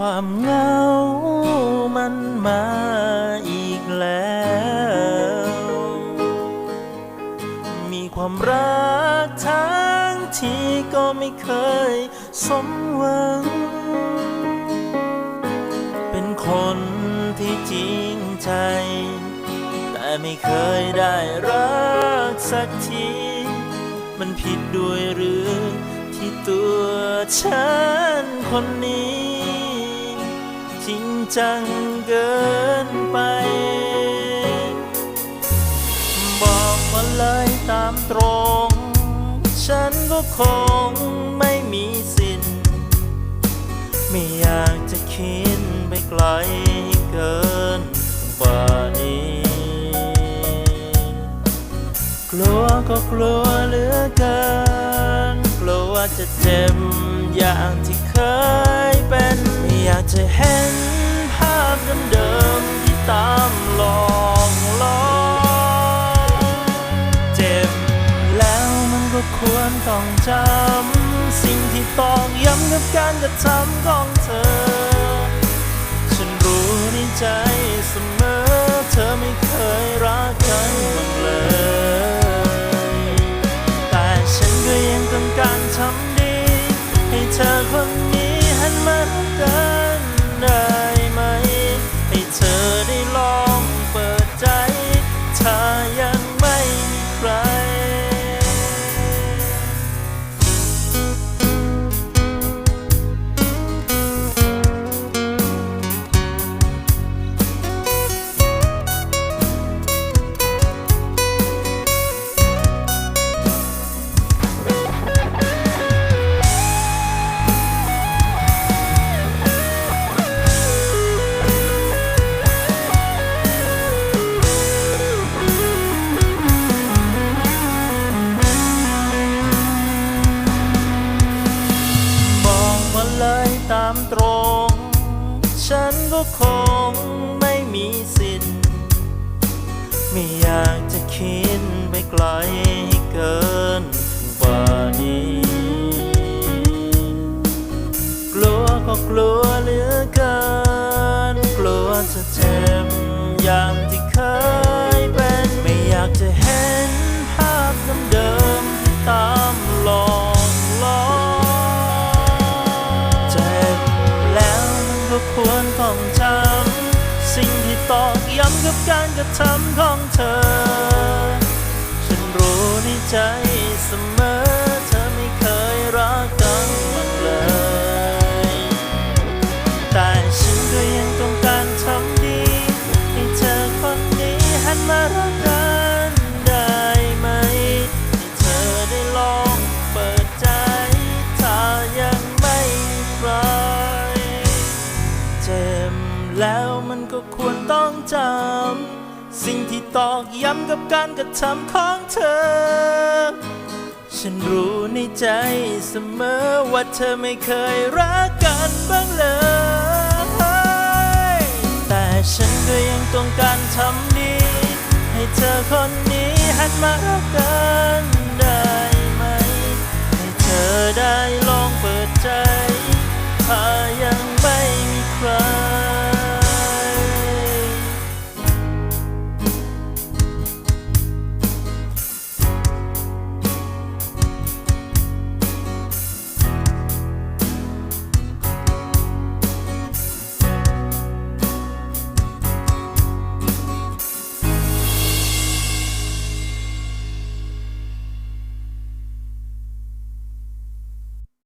ความเหงามันมาอีกแล้ว มีความรักทั้งที่ก็ไม่เคยสมหวัง เป็นคนที่จริงใจ แต่ไม่เคยได้รักสักที มันผิดด้วยหรือที่ตัวฉันคนนี้ จริงจังเกินไป บอกมาเลยตามตรง ฉันก็คงไม่มีสิทธิ์ไม่อยากจะคิดไปไกลเกินกว่านี้ กลัวก็กลัวเหลือเกิน กลัวจะเจ็บอย่างที่เคย จะเห็นภาพเดิมๆที่ตามหลอกล้อเจ็บแล้วมันก็ควรต้องจำ สิ่งที่ตอกย้ำกับการกระทำของเธอ ฉันรู้ในใจเสมอ เธอไม่เคยรักกันบ้างเลย แต่ฉันก็ยังต้องการทำดี ให้เธอคนนี้หันมารักกันได้ามตรง ฉันก็คงไม่มีสิทธิ์ไม่อยากจะคิดไปไกลเกินกว่านี้ กลัวก็กลัวเหลือเกิน กลัวจะเจอ ตอกย้ำกับการกระทำของเธอ ฉันรู้ในใจเสมอ จำ สิ่งที่ตอกย้ำกับการกระทำของเธอ ฉันรู้ในใจเสมอว่าเธอไม่เคยรักกันบ้างเลย แต่ฉันก็ยังต้องการทำดี ให้เธอคนนี้หันมารักกัน